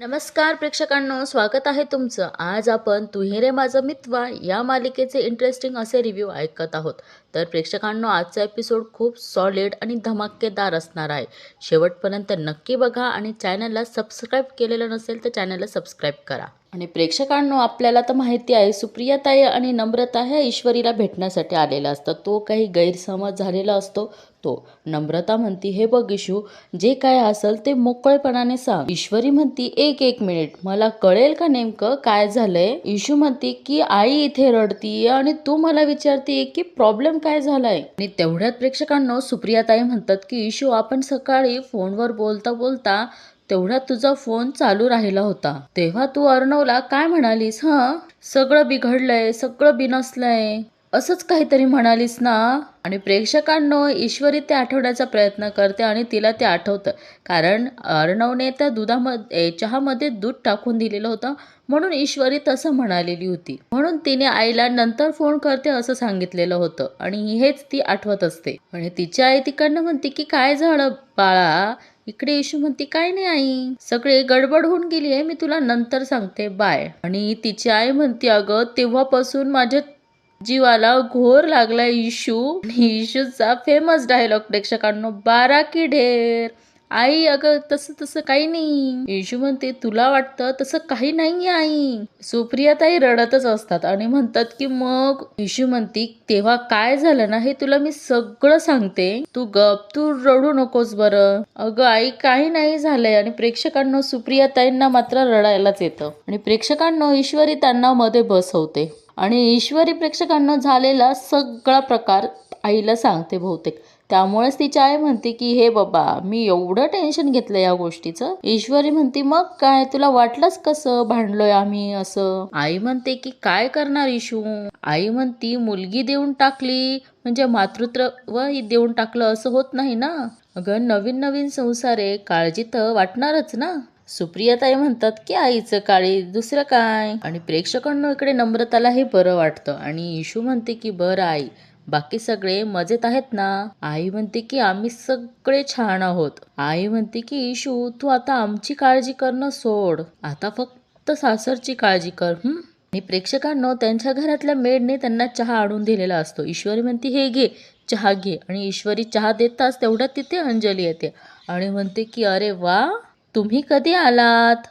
नमस्कार प्रेक्षकांनो स्वागत आहे तुमचं. आज आपण तू रे माझं मित्वा या मालिकेचे इंटरेस्टिंग असे रिव्ह्यू ऐकत आहोत. तर प्रेक्षकांनो आजचा एपिसोड खूप सॉलिड आणि धमाकेदार असणार आहे. शेवटपर्यंत नक्की बघा आणि चॅनलला सबस्क्राईब केलेलं नसेल तर चॅनलला सबस्क्राईब करा. आणि प्रेक्षकांनो आपल्याला तर माहिती आहे सुप्रियाताई आणि नम्रता ह्या ईश्वरीला भेटण्यासाठी आलेल्या असतात. तो काही गैरसमज झालेला असतो तो नम्रता म्हणती हे बघ इशू जे काय असेल ते मोकळेपणाने सांग. ईश्वरी म्हणती एक एक मिनिट मला कळेल का नेमकं काय झालंय? इशू म्हणती की आई इथे रडतीये आणि तू मला विचारतीये की प्रॉब्लेम काय झालाय? आणि तेवढ्यात प्रेक्षकांनो सुप्रियाताई म्हणतात की इशू आपण सकाळी फोनवर बोलता बोलता तेवढ्यात तुझा फोन चालू राहिला होता. तेव्हा तू अर्णवला काय म्हणालीस हा? सगळं बिघडलंय सगळं बिनसलंय. असंच काहीतरी म्हणालीस ना? आणि प्रेक्षकांनो ईश्वरी ते आठवण्याचा प्रयत्न करते आणि तिला ते आठवतं. कारण अर्णवने त्या दुधामध्ये चहामध्ये दूध टाकून दिलेलं होतं. म्हणून ईश्वरी तसं म्हणालेली होती. म्हणून तिने आईला नंतर फोन करते असं सांगितलेलं होतं. आणि हेच ती आठवत असते. आणि तिची आई तिकडनं म्हणते की काय झालं बाळा? इकडे येशू म्हणते काय नाही आई. सगळे गडबड होऊन गेली आहे. मी तुला नंतर सांगते. बाय. आणि तिची आई म्हणते अगं तेव्हापासून माझ्या जीवाला घोर लागला इशू आणि इशूचा फेमस डायलॉग प्रेक्षकांनो बारा की ढेर. आई अगं तसं तसं काही नाही. इशू म्हणते तुला वाटतं तसं काही नाही आई. सुप्रियाताई रडतच असतात आणि म्हणतात की मग? इशू म्हणती तेव्हा काय झालं ना हे तुला मी सगळं सांगते. तू गप तू रडू नकोस बरं. अगं आई काही नाही झालंय. आणि प्रेक्षकांनो सुप्रियाताईंना मात्र रडायलाच येतं. आणि प्रेक्षकांनो ईश्वरी त्यांना मध्ये बसवते. आणि ईश्वरी प्रेक्षकांना झालेला सगळा प्रकार आईला सांगते बहुतेक. त्यामुळेच तिची आई म्हणते की हे बाबा मी एवढं टेन्शन घेतलं या गोष्टीचं. ईश्वरी म्हणते मग काय तुला वाटलंच कसं? भांडलोय आम्ही असं. आई म्हणते की काय करणार इशू आई म्हणती मुलगी देऊन टाकली म्हणजे मातृत्व देऊन टाकलं असं होत नाही ना? अगं नवीन नवीन संसार आहे काळजी तर वाटणारच ना? सुप्रियाताई म्हणतात की आईचं काळी दुसरं काय? आणि प्रेक्षकांना इकडे नम्रताला हे बरं वाटतं. आणि इशू म्हणते की बरं आई बाकी सगळे मजेत आहेत ना? आई म्हणते की आम्ही सगळे छान आहोत. आई म्हणते की इशू तू आता आमची काळजी करणं सोड. आता फक्त सासरची काळजी कर हं? आणि प्रेक्षकांना त्यांच्या घरातल्या मेडने त्यांना चहा आणून दिलेला असतो. ईश्वरी म्हणते हे घे चहा घे. आणि ईश्वरी चहा देताच तेवढ्यात तिथे अंजली येते. आणि म्हणते की अरे वा तुम्ही कधी आलात?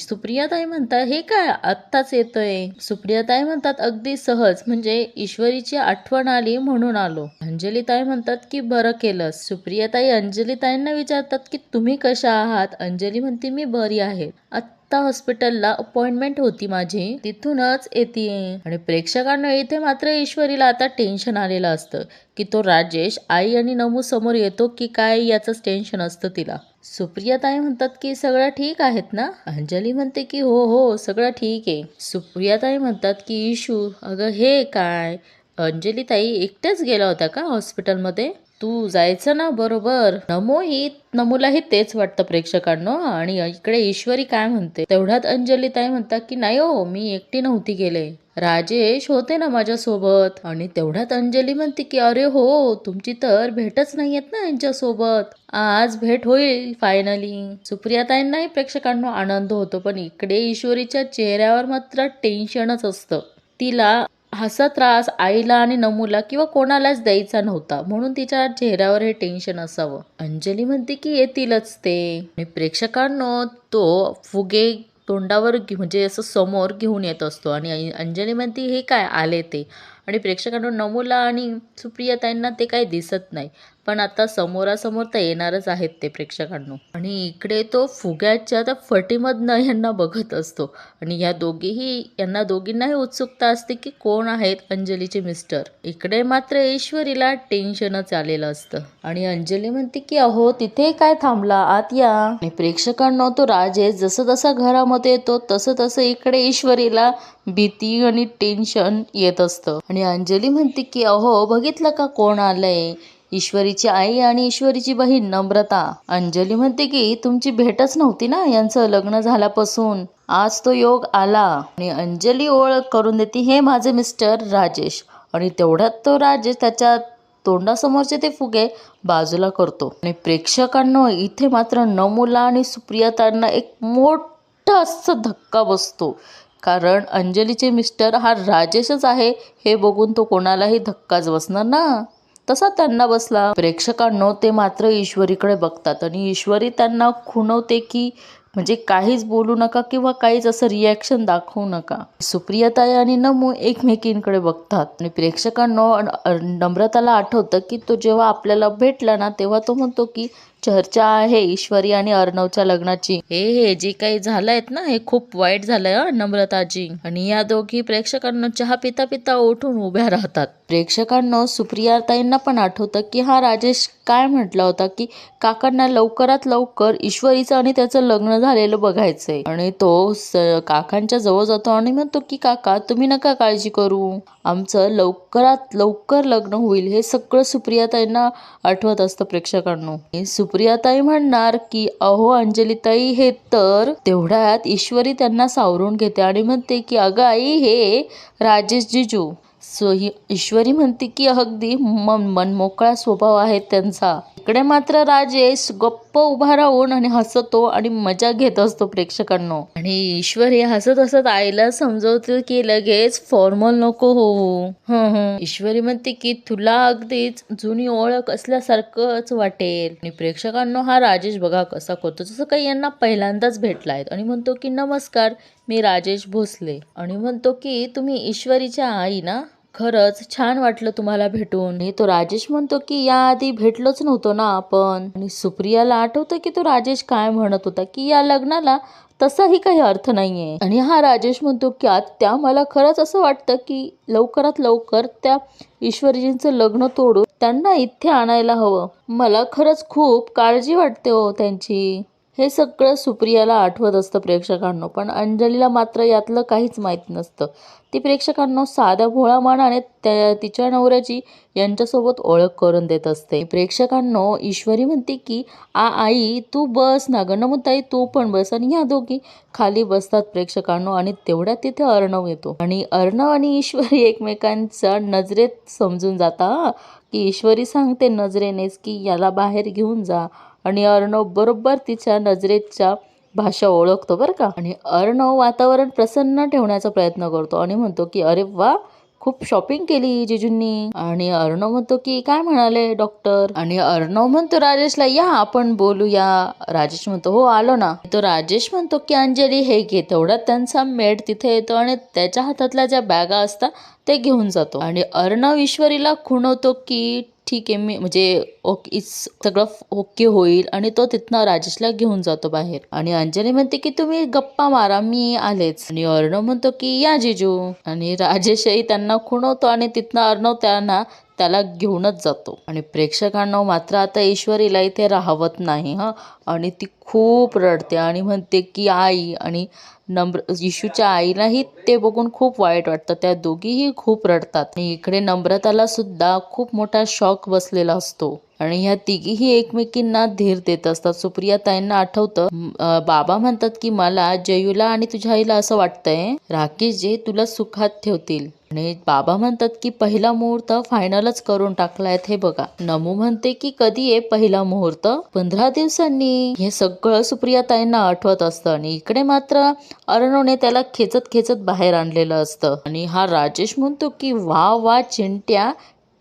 सुप्रियाताई म्हणतात हे काय? आत्ताच येतोय. सुप्रियाताई म्हणतात अगदी सहज. म्हणजे ईश्वरीची आठवण आली म्हणून आलो. अंजलीताई म्हणतात की बरं केलं. सुप्रियाताई अंजलीताईंना विचारतात की तुम्ही कशा आहात? अंजली म्हणते मी बरी आहे. आत्ता हॉस्पिटलला अपॉइंटमेंट होती माझी. तिथूनच येते आणि प्रेक्षकांना इथे मात्र ईश्वरीला आता टेन्शन आलेलं असतं. की तो राजेश आई आणि नमू समोर येतो की काय याचंच टेन्शन असतं तिला. सुप्रियाताई म्हणतात की सगळं ठीक आहेत ना? अंजली म्हणते की हो हो सगळं ठीक आहे. सुप्रियाताई म्हणतात की इशू अगं हे काय? अंजलीताई एकट्याच गेला होता का हॉस्पिटलमध्ये तू जायचं ना बरोबर? नमो ही नमूलाही तेच वाटतं प्रेक्षकांनो. आणि इकडे ईश्वरी काय म्हणते? तेवढ्यात अंजली ताई म्हणतात की नाही हो मी एकटी नव्हती गेले. राजेश होते ना माझ्यासोबत. आणि तेवढ्यात अंजली म्हणते की अरे हो तुमची तर भेटच नाहीयेत ना यांच्यासोबत. आज भेट होईल फायनली सुप्रियाताईंनाही प्रेक्षकांना आनंद होतो पण इकडे ईश्वरीच्या चेहऱ्यावर मात्र टेन्शनच असतं. तिला हाचा त्रास आईला आणि नमूला किंवा कोणालाच द्यायचा नव्हता. म्हणून तिच्या चेहऱ्यावर हे टेन्शन असावं. अंजली म्हणते की येतीलच ते. आणि प्रेक्षकांनो तो फुगे तोंडावर घे- म्हणजे असं समोर घेऊन येत असतो. आणि अंजली म्हणते हे काय आले ते? आणि प्रेक्षकांना नमूला आणि सुप्रियाताईंना ते काही दिसत नाही. पण आता समोरासमोर तर येणारच आहेत ते प्रेक्षकांनो. आणि इकडे तो फुग्याच्या त्या फटीमधनं यांना बघत असतो. आणि या दोघीही यांना दोघींनाही उत्सुकता असते की कोण आहेत अंजलीचे मिस्टर. इकडे मात्र ईश्वरीला टेन्शनच आलेलं असतं. आणि अंजली म्हणते की अहो तिथे काय थांबला? आत या. आणि प्रेक्षकांना तो राजेश जसं तसा घरामध्ये येतो तसं तसं इकडे ईश्वरीला भीती आणि टेन्शन येत असतं. आणि अंजली म्हणते की अहो बघितलं का कोण आलंय? ईश्वरीची आई आणि ईश्वरीची बहीण नम्रता. अंजली म्हणते की तुमची भेटच नव्हती ना यांचं लग्न झाल्यापासून. आज तो योग आला आणि अंजली ओळख करून देते हे माझे मिस्टर राजेश. आणि तेवढ्यात तो राजेश त्याच्या तोंडासमोरचे ते फुगे बाजूला करतो. आणि प्रेक्षकांना इथे मात्र नमूला आणि सुप्रियातांना एक मोठा असा धक्का बसतो. कारण अंजलीचे मिस्टर हा राजेशच आहे हे बघून तो कोणालाही धक्काच बसणार ना? तसा त्यांना बसला. प्रेक्षकांनो ते मात्र ईश्वरीकडे बघतात आणि ईश्वरी त्यांना खुणवते की म्हणजे काहीच बोलू नका किंवा काहीच असं रिॲक्शन दाखवू नका. सुप्रियाताई आणि नमू एकमेकींकडे बघतात आणि प्रेक्षकांनो नम्रताला आठवतं की तो जेव्हा आपल्याला भेटला ना तेव्हा तो म्हणतो की चर्चा आहे ईश्वरी आणि अर्णवच्या लग्नाची. हे हे जे काही झालंय ना हे खूप वाईट झालंय नम्रताजी. आणि या दोघी प्रेक्षकांना चहा पिता पिता उठून उभ्या राहतात. प्रेक्षकांना सुप्रियाताईंना पण आठवतं की हा राजेश काय म्हटला होता की काकांना लवकरात लवकर ईश्वरीचं आणि त्याचं लग्न झालेलं बघायचंय. आणि तो काकांच्या जवळ जातो आणि म्हणतो की काका तुम्ही नका काळजी करू. आमचं लवकरात लवकर लग्न होईल. हे सगळं सुप्रियाताईंना आठवत असतं प्रेक्षकांना. सुप्रियाताई म्हणणार की अहो अंजलीताई हे तर तेवढ्यात ईश्वरी त्यांना सावरून घेते आणि म्हणते की अगं आई हे राजेश जिजू सो ही ईश्वरी म्हणते की अगदी मन मनमोकळा स्वभाव आहे त्यांचा. इकडे मात्र राजेश गप्प उभा राहून आणि हसतो आणि मजा घेत असतो प्रेक्षकांनो. आणि ईश्वरी हसत हसत आईला समजवते की लगेच फॉर्मल नको हो ईश्वरी म्हणते की तुला अगदीच जुनी ओळख असल्यासारखंच वाटेल. आणि प्रेक्षकांनो हा राजेश बघा कसा करतो. जसं काही यांना पहिल्यांदाच भेटलाय आणि म्हणतो की नमस्कार मी राजेश भोसले. आणि म्हणतो की तुम्ही ईश्वरीच्या आई ना? खरंच छान वाटलं तुम्हाला भेटून. तो राजेश म्हणतो की याआधी भेटलोच नव्हतो ना आपण. आणि सुप्रियाला आठवतं की तो राजेश काय म्हणत होता की या लग्नाला तसाही काही अर्थ नाहीये. आणि हा राजेश म्हणतो की त्या मला खरंच असं वाटतं की लवकरात लवकर त्या ईश्वरीजींचं लग्न तोडून त्यांना इथे आणायला हवं. मला खरंच खूप काळजी वाटते हो त्यांची. हे सगळं सुप्रियाला आठवत असतं प्रेक्षकांना पण अंजलीला मात्र यातलं काहीच माहीत नसतं. ती प्रेक्षकांनो साध्या भोळा मानाने त्या तिच्या नवऱ्याची यांच्यासोबत ओळख करून देत असते. प्रेक्षकांनो ईश्वरी म्हणते की आ आई तू बस ना गणमुताई तू पण बस आणि ह्या दोघी खाली बसतात प्रेक्षकांनो आणि तेवढ्यात तिथे अर्णव येतो. आणि अर्णव आणि ईश्वरी एकमेकांच्या नजरेत समजून जाता की ईश्वरी सांगते नजरेनेच की याला बाहेर घेऊन जा. आणि अर्णव बरोबर तिच्या नजरेच्या भाषा ओळखतो बरं का. आणि अर्णव वातावरण प्रसन्न ठेवण्याचा प्रयत्न करतो. आणि म्हणतो की अरे वा खूप शॉपिंग केली जिजूंनी. आणि अर्णव म्हणतो की काय म्हणाले डॉक्टर आणि अर्णव म्हणतो राजेशला या आपण बोलूया. राजेश म्हणतो हो आलो ना. तो राजेश म्हणतो की अंजली हे घे तेवढ्यात त्यांचा मेड तिथे येतो आणि त्याच्या हातातल्या ज्या बॅगा असतात ते घेऊन जातो. आणि अर्णव ईश्वरीला खुणवतो की ठीक आहे मी म्हणजे ओके इट्स सगळं ओके होईल आणि तो तिथनं राजेशला घेऊन जातो बाहेर. आणि अंजली म्हणते की तुम्ही गप्पा मारा मी आलेच. आणि अर्णव म्हणतो की या जिजू. आणि राजेशही त्यांना खुणवतो आणि तिथनं अर्णव त्यांना त्याला घेऊनच जातो. आणि प्रेक्षकांना मात्र आता ईश्वरीला इथे राहवत नाही हं. आणि ती खूप रडते आणि म्हणते की आई आणि नम्र येशूच्या आईलाही ते बघून खूप वाईट वाटतं. त्या दोघीही खूप रडतात. आणि इकडे नम्रताला सुद्धा खूप मोठा शॉक बसलेला असतो. आणि ह्या तिघीही एकमेकींना धीर देत असतात. सुप्रिया ताईंना आठवतं बाबा म्हणतात की मला जयूला आणि तुझ्या आईला असं वाटतंय राकेश जे तुला सुखात ठेवतील. आणि बाबा म्हणतात की पहिला मुहूर्त फायनलच करून टाकलायत हे बघा. नमू म्हणते की कधी आहे पहिला मुहूर्त? पंधरा दिवसांनी. हे सगळं सुप्रिया ताईंना आठवत असतं आणि इकडे मात्र अर्णवने त्याला खेचत खेचत बाहेर आणलेलं असतं. आणि हा राजेश म्हणतो की वा वा चिंट्या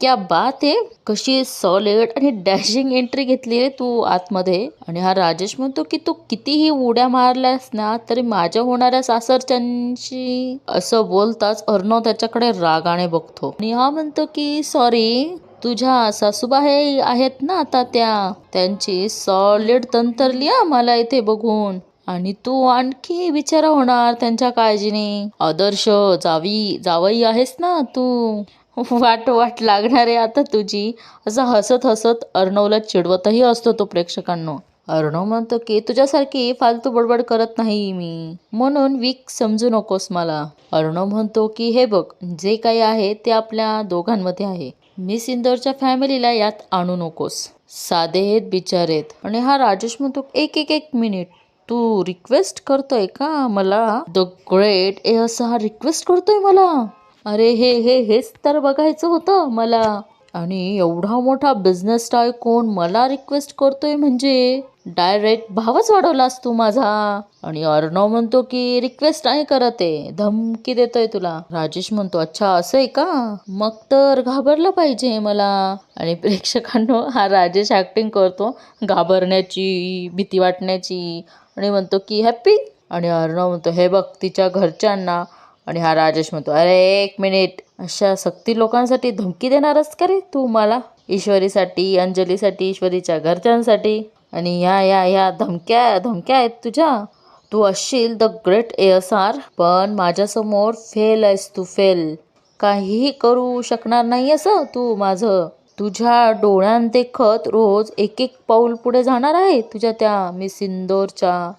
क्या बात आहे कशी सॉलिड आणि डॅशिंग एंट्री घेतली आहे तू आतमध्ये. आणि हा राजेश म्हणतो की तू कितीही उड्या मारल्यास ना तरी माझ्या होणाऱ्या सासरच्यांशी असं बोलताच अर्णव त्याच्याकडे रागाने बघतो. आणि हा म्हणतो की सॉरी तुझ्या सासूबाई आहेत ना आता त्या. त्यांची सॉलिड तंतरली हा मला इथे बघून. आणि तू आणखी विचारा होणार त्यांच्या काळजीने. आदर्श जावी जावई आहेस ना तू. वाट वाट लागणार आहे आता तुझी. असं हसत हसत अर्णवला चिडवतही असतो तो प्रेक्षकांनो. अर्णव म्हणतो की तुझ्यासारखी फालतू बडबड करत नाही मी. म्हणून वीक समजू नकोस मला. अर्णव म्हणतो की हे बघ जे काही आहे ते आपल्या दोघांमध्ये आहे. मिस इंदोरच्या फॅमिलीला यात आणू नकोस. साधे आहेत बिचारेत. आणि हा राजेश म्हणतो एक एक एक मिनिट. तू रिक्वेस्ट करतोय का मला? द ग्रेट ए असं हा रिक्वेस्ट करतोय मला. अरे हे हे हेच तर बघायचं होतं मला. आणि एवढा मोठा बिझनेस कोण मला रिक्वेस्ट करतोय म्हणजे? डायरेक्ट भावच वाढवलास तू माझा. आणि अर्णव म्हणतो की रिक्वेस्ट नाही करत आहे धमकी देतोय तुला. राजेश म्हणतो अच्छा असं आहे का? मग तर घाबरलं पाहिजे मला. आणि प्रेक्षकांनो हा राजेश ऍक्टिंग करतो घाबरण्याची भीती वाटण्याची. आणि म्हणतो की हॅप्पी आणि अर्णव म्हणतो हे बघ तिच्या घरच्यांना आणि हा राजेश म्हणतो अरे एक मिनिट. अशा सक्ती लोकांसाठी धमकी देणारच का रे तू मला? ईश्वरीसाठी अंजलीसाठी ईश्वरीच्या घरच्यांसाठी. आणि ह्या ह्या ह्या धमक्या धमक्या आहेत तुझ्या. तू असशील द ग्रेट एस आर पण माझ्यासमोर फेल आहेस तू फेल. काहीही करू शकणार नाही असं तू माझं. तुझ्या डोळ्यात खत रोज एक एक पाऊल पुढे जाणार आहे तुझ्या त्या मिस इंदोरच्या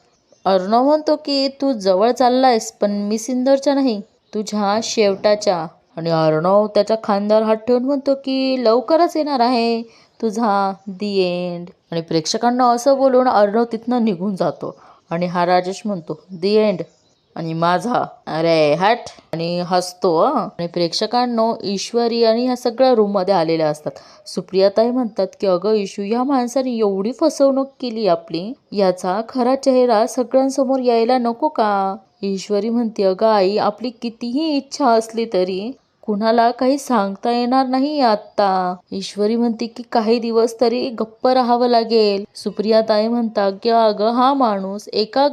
अर्णव म्हणतो की तू जवळ चाललायस पण मी सिंदरच्या नाही तुझ्या शेवटाच्या. आणि अर्णव त्याच्या खांद्यावर हात ठेवून म्हणतो की लवकरच येणार आहे तुझा दी एंड आणि प्रेक्षकांना असं बोलून अर्णव तिथनं निघून जातो. आणि हा राजेश म्हणतो दी एंड आणि माझा. अरे हॅट. आणि हसतो आणि प्रेक्षकांनो ईश्वरी आणि ह्या सगळ्या रूममध्ये आलेल्या असतात. सुप्रियाताई म्हणतात की अगं इशू या माणसाने एवढी फसवणूक केली आपली? याचा खरा चेहरा सगळ्यांसमोर यायला नको का? ईश्वरी म्हणते अगं आई आपली कितीही इच्छा असली तरी कुणाला काही सांगता येणार नाही आत्ता. ईश्वरी म्हणते की काही दिवस तरी गप्प राहावं लागेल. सुप्रियाताई म्हणतात की अगं हा माणूस एका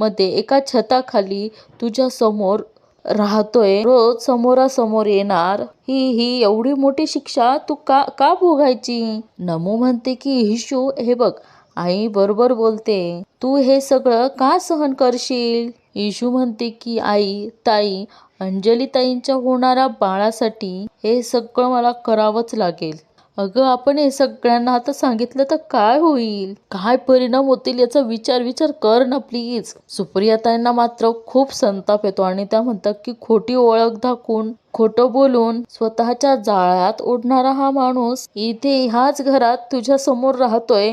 मध्ये एका छताखाली तुझ्या समोर राहतोय. रोज समोरासमोर येणार. ही ही एवढी मोठी शिक्षा तू का का भोगायची? नमू म्हणते की हिशू हे बघ आई बरोबर बोलते. तू हे सगळं का सहन करशील? इशू म्हणते की आई ताई अंजलीताईंच्या होणाऱ्या बाळासाठी हे सगळं मला करावंच लागेल. अगं आपण हे सगळ्यांना आता सांगितलं तर काय होईल? काय परिणाम होतील याचा विचार विचार कर ना प्लीज सुप्रियाताईंना मात्र खूप संताप येतो आणि त्या म्हणतात की खोटी ओळख दाखवून खोटं बोलून स्वतःच्या जाळ्यात ओढणारा हा माणूस इथे ह्याच घरात तुझ्या समोर राहतोय.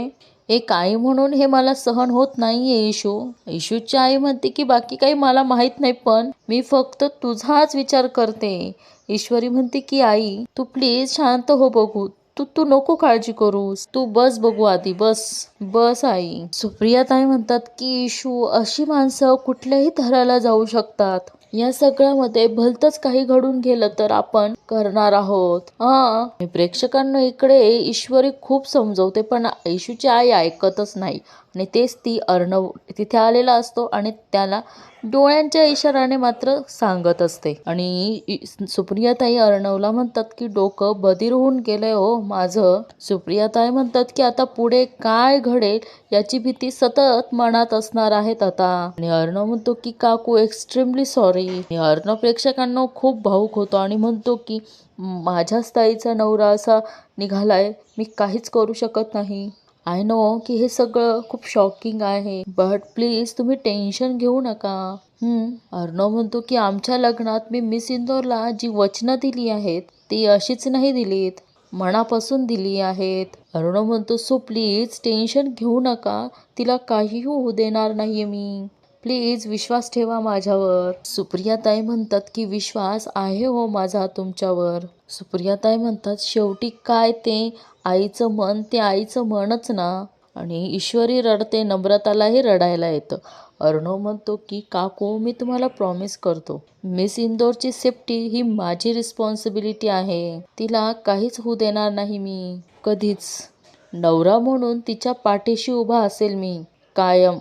एक आई म्हणून हे मला सहन होत नाहीये इशू. इशूची आई म्हणते की बाकी काही मला माहीत नाही पण मी फक्त तुझाच विचार करते. ईश्वरी म्हणते की आई तू प्लीज शांत हो बघू. तू तू नको काळजी करूस. तू बस बघू आधी बस बस आई. सुप्रिया ताई म्हणतात की इशू अशी माणसं कुठल्याही थराला जाऊ शकतात. या सगळ्यामध्ये भलतच काही घडून गेलं तर आपण करणार आहोत. हा. प्रेक्षकांना इकडे ईश्वरी खूप समजवते पण ऐशूची आई ऐकतच नाही. आणि तेच ती अर्णव तिथे आलेला असतो आणि त्याला डोळ्यांच्या इशाराने मात्र सांगत असते. आणि सुप्रियाताई अर्णवला म्हणतात की डोकं बधीर होऊन गेलंय हो माझं. सुप्रियाताई म्हणतात की आता पुढे काय घडेल याची भीती सतत मनात असणार आहेत आता. आणि अर्णव म्हणतो की काकू एक्स्ट्रीमली सॉरी अर्णव प्रेक्षकांना खूप भाऊक होतो आणि म्हणतो की माझ्याच स्थायीचा नवरा असा निघालाय मी काहीच करू शकत नाही. आय नो की हे सगळं खूप शॉकिंग आहे. बट प्लीज तुम्ही टेन्शन घेऊ नका. हम्म, अर्णव म्हणतो की आमच्या लग्नात मी मिस इंदोरला जी वचनं दिली आहेत ती अशीच नाही दिलीत. मनापासून दिली आहेत. अर्णव म्हणतो सो प्लीज टेन्शन घेऊ नका. तिला काही होऊ देणार नाहीये मी. प्लीज विश्वास ठेवा माझ्यावर. सुप्रिया ताई म्हणतात की विश्वास आहे हो माझा तुमच्यावर. सुप्रियाताई म्हणतात शेवटी काय ते? आईचं मन ते आईचं मनच ना. आणि ईश्वरी रडते नम्रतालाही रडायला येतं. अर्णव म्हणतो की काकू मी तुम्हाला प्रॉमिस करतो. मिस इंदोरची सेफ्टी ही माझी रिस्पॉन्सिबिलिटी आहे. तिला काहीच होऊ देणार नाही मी. कधीच. नवरा म्हणून तिच्या पाठीशी उभा असेल मी. कायम.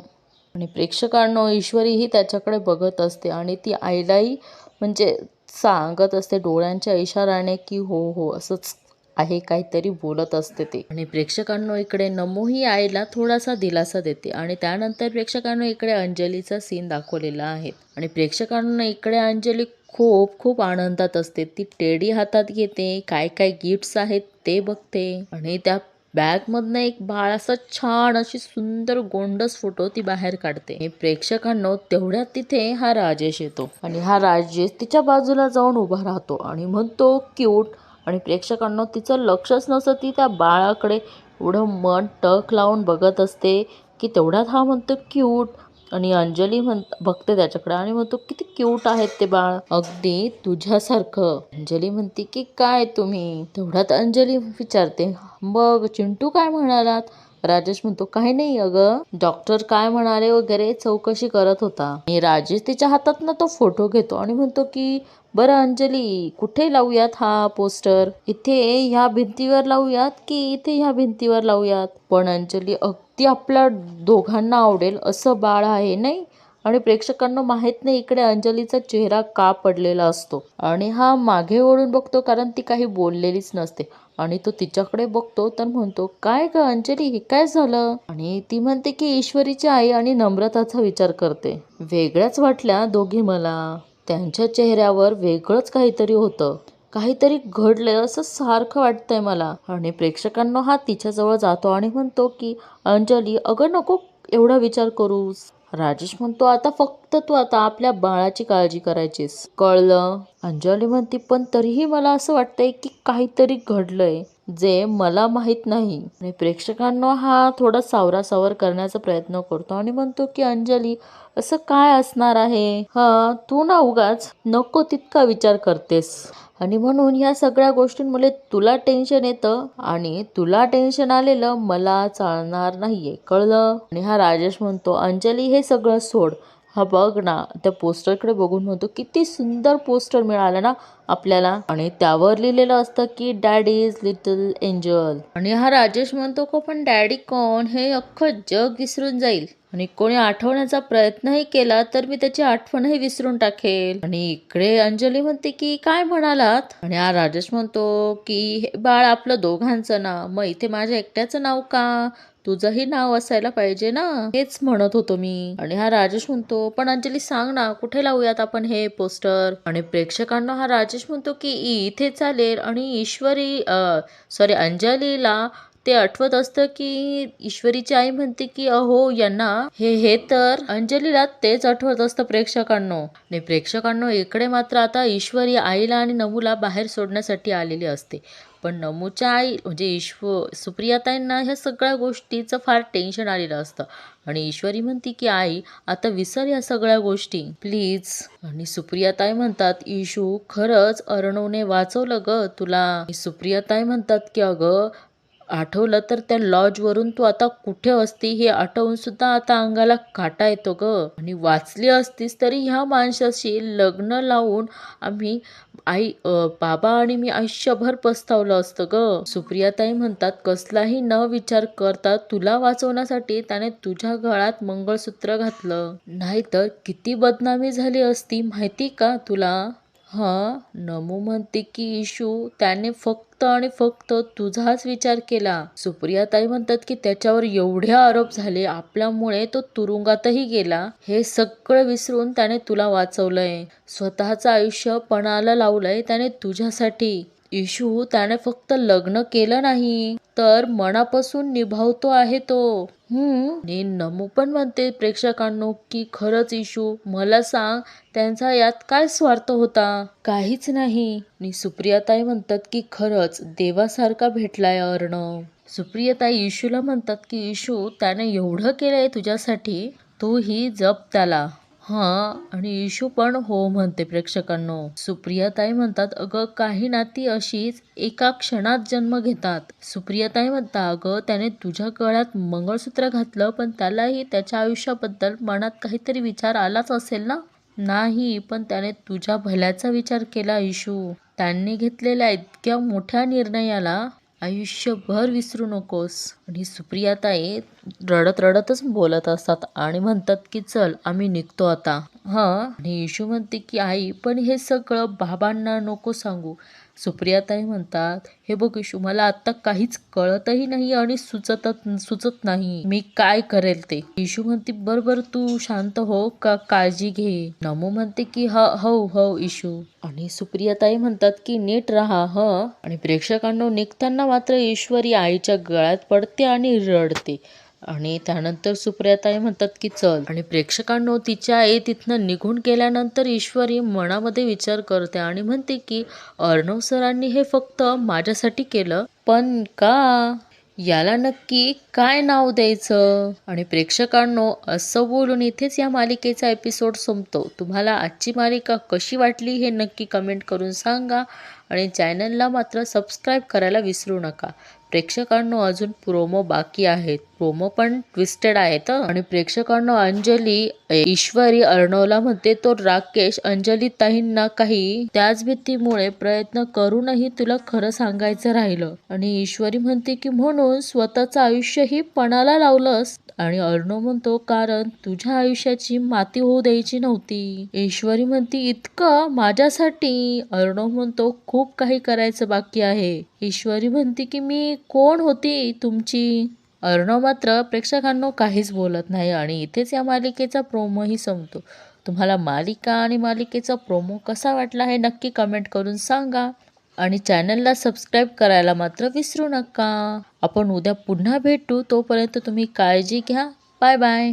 आणि प्रेक्षकांनो ईश्वरीही त्याच्याकडे बघत असते. आणि ती आईलाही म्हणजे सांगत असते डोळ्यांच्या इशाराने की हो हो असंच आहे काहीतरी बोलत असते ते. आणि प्रेक्षकांनो इकडे नमो ही आईला थोडासा दिलासा देते आणि त्यानंतर प्रेक्षकांनो इकडे अंजलीचा सीन दाखवलेला आहे. आणि प्रेक्षकांना इकडे अंजली खूप खूप आनंदात असते. ती टेडी हातात घेते काय काय गिफ्ट्स आहेत ते बघते. आणि त्या बॅगमधनं एक बाळ असा छान अशी सुंदर गोंडस फोटो ती बाहेर काढते. प्रेक्षकांनो तेवढ्यात तिथे हा राजेश येतो. आणि हा राजेश तिच्या बाजूला जाऊन उभा राहतो आणि म्हणतो क्यूट. आणि प्रेक्षकांना तिचं लक्षच नसतं ती त्या बाळाकडे एवढं मन टक लावून बघत असते की तेवढ्यात हा म्हणतो क्यूट. आणि अंजली म्हण बघते त्याच्याकडे. आणि म्हणतो किती क्यूट आहेत ते बाळ. अगदी तुझ्यासारखं. अंजली म्हणते की काय तुम्ही? तेवढ्यात अंजली विचारते मग चिंटू काय म्हणालात? राजेश म्हणतो काही नाही अगं. डॉक्टर काय म्हणाले वगैरे चौकशी करत होता. आणि राजेश तिच्या हातात ना तो फोटो घेतो आणि म्हणतो की बरं अंजली कुठे लावूयात हा पोस्टर इथे ह्या भिंतीवर लावूयात की इथे ह्या भिंतीवर लावूयात? पण अंजली ती आपल्या दोघांना आवडेल असं बाळ आहे नाही? आणि प्रेक्षकांना माहीत नाही इकडे अंजलीचा चेहरा का पडलेला असतो. आणि हा मागे ओढून बघतो कारण ती काही बोललेलीच नसते. आणि तो तिच्याकडे बघतो तर म्हणतो काय ग अंजली हे काय झालं? आणि ती म्हणते की ईश्वरीची आई आणि नम्रताचा विचार करते. वेगळ्याच वाटल्या दोघी मला. त्यांच्या चेहऱ्यावर वेगळंच काहीतरी होतं. काहीतरी घडलंय असं सारखं वाटतंय मला. आणि प्रेक्षकांना हा तिच्याजवळ जातो आणि म्हणतो की अंजली अगं नको एवढा विचार करूस. राजेश म्हणतो आता फक्त तू आता आपल्या बाळाची काळजी करायचीस. कळलं? अंजली म्हणते पण तरीही मला असं वाटतंय की काहीतरी घडलंय जे मला माहीत नाही. आणि प्रेक्षकांना हा थोडा सावरासावर करण्याचा प्रयत्न करतो आणि म्हणतो की अंजली असं काय असणार आहे? हा तू ना उगाच नको तितका विचार करतेस. आणि म्हणून ह्या सगळ्या गोष्टींमुळे तुला टेन्शन येतं आणि तुला टेन्शन आलेलं मला चालणार नाहीये. कळलं? आणि हा राजेश म्हणतो अंजली हे सगळं सोड. हा बघ ना त्या पोस्टरकडे बघून म्हणतो किती सुंदर पोस्टर मिळालं ना आपल्याला. आणि त्यावर लिहिलेलं असतं की डॅडी इज लिटल एंजल आणि हा राजेश म्हणतो को पण डॅडी कोण? हे अख्खं जग विसरून जाईल. आणि कोणी आठवण्याचा प्रयत्नही केला तर मी त्याची आठवणही विसरून टाकेल. आणि इकडे अंजली म्हणते की काय म्हणालात? आणि हा राजेश म्हणतो की हे बाळ आपलं दोघांचं ना मग इथे माझ्या एकट्याचं नाव का? तुझंही नाव असायला पाहिजे ना? हेच म्हणत होतो मी. आणि हा राजेश म्हणतो पण अंजली सांग ना कुठे लावूयात आपण हे पोस्टर? आणि प्रेक्षकांना हा राजेश म्हणतो की इथे चालेल आणि ईश्वरी सॉरी अंजलीला ते आठवत असतं की ईश्वरीची आई म्हणते की अहो यांना हे हे तर अंजलीला तेच आठवत असतं प्रेक्षकांनो. आणि प्रेक्षकांनो इकडे मात्र आता ईश्वरी आईला आणि नमूला बाहेर सोडण्यासाठी आलेली असते. पण नमूच्या आई म्हणजे ईश्व सुप्रियाताईंना ह्या सगळ्या गोष्टीचं फार टेन्शन आलेलं असतं. आणि ईश्वरी म्हणते की आई आता विसर या सगळ्या गोष्टी. प्लीज. आणि सुप्रियाताई म्हणतात इशू खरंच अर्णवने वाचवलं ग तुला. सुप्रियाताई म्हणतात की अगं आठवलं तर त्या लॉजवरून तू आता कुठे असती हे आठवून सुद्धा आता अंगाला काटा येतो ग. आणि वाचली असतीस तरी ह्या माणसाशी लग्न लावून आम्ही आई बाबा आणि मी आयुष्यभर पस्तावलं असतं ग. सुप्रियाताई म्हणतात कसलाही न विचार करता तुला वाचवण्यासाठी त्याने तुझ्या गळ्यात मंगळसूत्र घातलं. नाहीतर किती बदनामी झाली असती माहिती का तुला? हा नमू म्हणते की इशू त्याने फक्त आणि फक्त तुझाच विचार केला. सुप्रियाताई म्हणतात की त्याच्यावर एवढे आरोप झाले आपल्यामुळे तो तुरुंगातही गेला. हे सगळं विसरून त्याने तुला वाचवलंय. स्वतःचं आयुष्य पणाला लावलंय त्याने तुझ्यासाठी. इशू त्याने फक्त लग्न केलं नाही तर मनापासून निभावतो आहे तो. हम्म नमू पण म्हणते प्रेक्षकांनो की खरंच इशू मला सांग त्यांचा यात काय स्वार्थ होता? काहीच नाही. आणि सुप्रियाताई म्हणतात की खरंच देवासारखा भेटलाय अर्णव सुप्रियाताई इशूला म्हणतात की इशू त्याने एवढं केलंय तुझ्यासाठी? तू ही जप त्याला. हां आणि इशू पण हो म्हणते प्रेक्षकांनो. सुप्रियाताई म्हणतात अगं काही नाती अशीच एका क्षणात जन्म घेतात. सुप्रियाताई म्हणता अगं त्याने तुझ्या गळ्यात मंगळसूत्र घातलं पण त्यालाही त्याच्या आयुष्याबद्दल मनात काहीतरी विचार आलाच असेल ना? नाही पण त्याने तुझ्या भल्याचा विचार केला इशू. त्यांनी घेतलेल्या इतक्या मोठ्या निर्णयाला आयुष्यभर विसरू नकोस. आणि सुप्रियाताई रडत रडतच बोलत असतात आणि म्हणतात की चल आम्ही निघतो आता. हा? आणि इशू म्हणते की आई पण हे सगळं बाबांना नको सांगू. सुप्रियाताई म्हणतात हे बघ इशू मला आता काहीच कळतही नाही आणि सुचत सुचत नाही. मी काय करेल ते? इशू म्हणते बरोबर तू शांत हो का काळजी घे? नमो म्हणते की ह हो हो इशू. आणि सुप्रियाताई म्हणतात की नीट राहा ह. आणि प्रेक्षकांना निघताना मात्र ईश्वरी आईच्या गळ्यात पडते आणि रडते. आणि त्यानंतर सुप्रियाताई म्हणतात की चल. आणि प्रेक्षकांनो तिच्या आई तिथनं निघून गेल्यानंतर ईश्वरी मनामध्ये विचार करते आणि म्हणते की अर्णव सरांनी हे फक्त माझ्यासाठी केलं. पण का? याला नक्की काय नाव द्यायचं? आणि प्रेक्षकांनो असं बोलून इथेच या मालिकेचा एपिसोड संपतो. तुम्हाला आजची मालिका कशी वाटली हे नक्की कमेंट करून सांगा आणि चॅनलला मात्र सबस्क्राईब करायला विसरू नका. प्रेक्षकांनो अजून प्रोमो बाकी आहेत. प्रोमो पण ट्विस्टेड आहेत आणि प्रेक्षकांना अंजली ईश्वरी अर्णवला म्हणते तो राकेश अंजली ताईंना काही त्याच भीतीमुळे प्रयत्न करूनही तुला खरं सांगायचं राहिलं. आणि ईश्वरी म्हणते की म्हणून स्वतःचं आयुष्यही पणाला लावलंस. आणि अर्णव म्हणतो कारण तुझ्या आयुष्याची माती होऊ द्यायची नव्हती. ईश्वरी म्हणती इतकं माझ्यासाठी? अर्णव म्हणतो खूप काही करायचं बाकी आहे. ईश्वरी म्हणते की मी कोण होती तुमची? अर्णव मात्र प्रेक्षकांनो काहीच बोलत नाही आणि इथेच या मालिकेचा प्रोमोही संपतो. तुम्हाला मालिका आणि मालिकेचा प्रोमो कसा वाटला हे नक्की कमेंट करून सांगा. आणि चॅनलला सबस्क्राईब करायला मात्र विसरू नका. आपण उद्या पुन्हा भेटू. तोपर्यंत तुम्ही काळजी घ्या. Bye bye